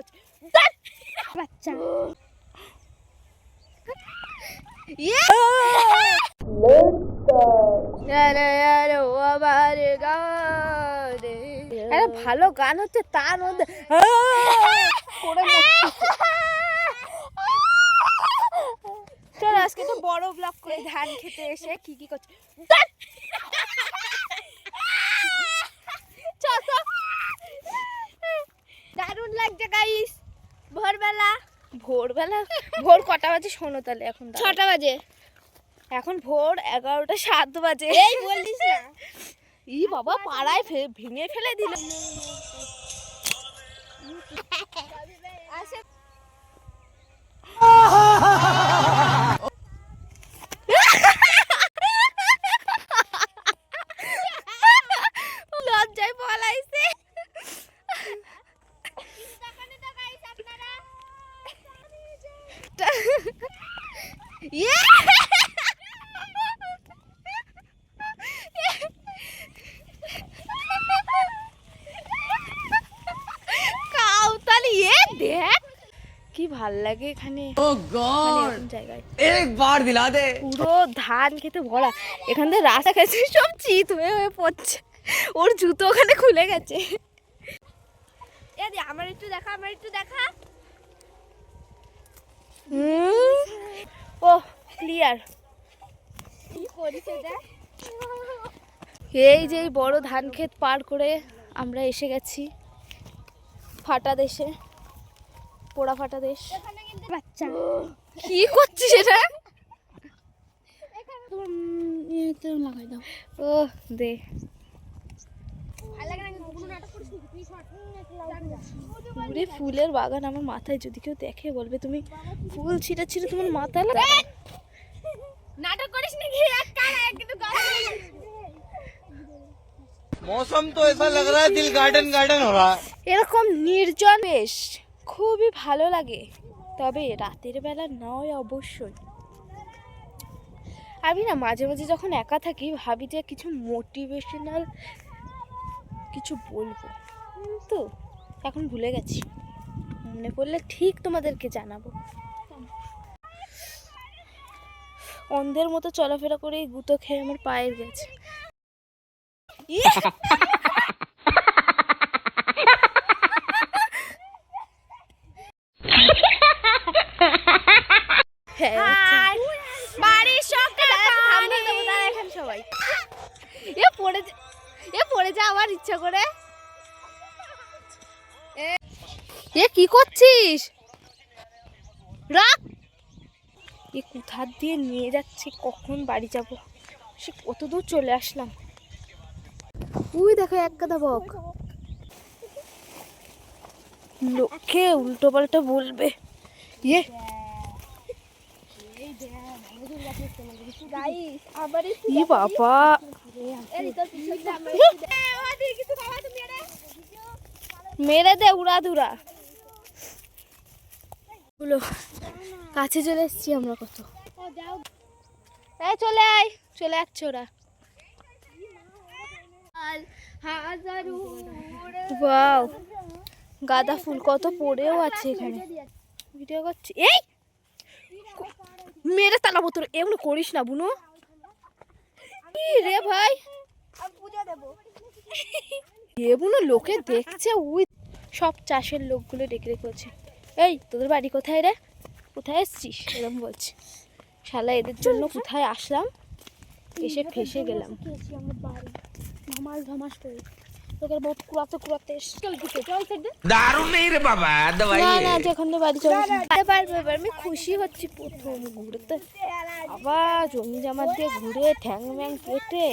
করছে! বাচ্চা। ভালো গান হচ্ছে তার মধ্যে করে চল আজকে তো বড় ব্লগ করে ধান খেতে এসে কি কি করছে ধ্যাৎ! চল তো। দারুণ লাগছে গাইস ভোরবেলা। ভোরবেলা? ভোর কটা বাজে শোনো তাহলে এখন ছটা বাজে। এখন ভোর এগারোটা সাত বাজে। এই বলিস না। ই বাবা পাড়ায় ফে- ভেঙে ফেলে দিল। লজ্জায় দেখ। কি ভালো লাগে এখানে। ও মানে ধান খেতে ভরা। এখান থেকে রাস্তা সব চিত হয়ে পড়ছে। ওর জুতো ওখানে খুলে গেছে। আমার একটু দেখা আমার একটু দেখা। ও ক্লিয়ার এই যে এই বড় ধান ক্ষেত পার করে আমরা এসে গেছি। ফাটা দেশে পোড়া ফাটা দেশ। বাচ্চা। কি করছিস এটা? লাগাই দাও। ও দে। পুরে ফুলের বাগান আমার মাথায় যদি কেউ দেখে বলবে তুমি ফুল ছিটা ছিটা তোমার মাথায় লাগা নাটক করিস নাকি? এক কান এক কিন্তু মৌসুম তো এসা লাগ রা দিল গার্ডেন গার্ডেন হো রা এরকম নির্জন বেশ খুবই ভালো লাগে। তবে রাতের বেলা নয় অবশ্যই। আমি না মাঝে মাঝে যখন একা থাকি ভাবি যে কিছু মোটিভেশনাল কিছু বলব। তো এখন ভুলে গেছি। মনে পড়লে ঠিক তোমাদেরকে জানাব। অন্ধের মতো চলাফেরা করে এই গুঁতো খেয়ে আমার পায়ের গেছে! হ্যাঁ, দাঁড়া এখানে সবাই। এ পড়ে এ পড়ে যা আমার ইচ্ছা করে। এ কি করছিস? এ কোথার দিয়ে নিয়ে যাচ্ছে কখন বাড়ি যাব? সে কত দূর চলে আসলাম। তুই দেখো এক গাদা বক। লোকে উল্টো পাল্টা বলবে। ইয়ে। বাবা। মেরে দে উড়া ধুরা হলো কাছে চলে এসেছি আমরা কত। চলে আয় চলে যাচ্ছে ওরা। ওয়াও গাঁদা ফুল কত পড়েও আছে এখানে। ভিডিও করছি এই! মেরে তালা বোতল এগুলো করিস না বুনো। কি রে ভাই। এগুলো লোকে দেখছে উই সব চাষের লোকগুলো ডেকে রেখেছে এই তোদের বাড়ি কোথায় রে? কোথায় এসছিস এরকম বলছি। শালা এদের জন্য কোথায় আসলাম? এসে ফেসে গেলাম। ধমাস ধমাস করে। না না যখন বাড়ি চলে এবার আমি খুশি হচ্ছি ঘুরতে। আবার জমি জামা দিয়ে ঘুরে ঠ্যাং ম্যাং কেটে।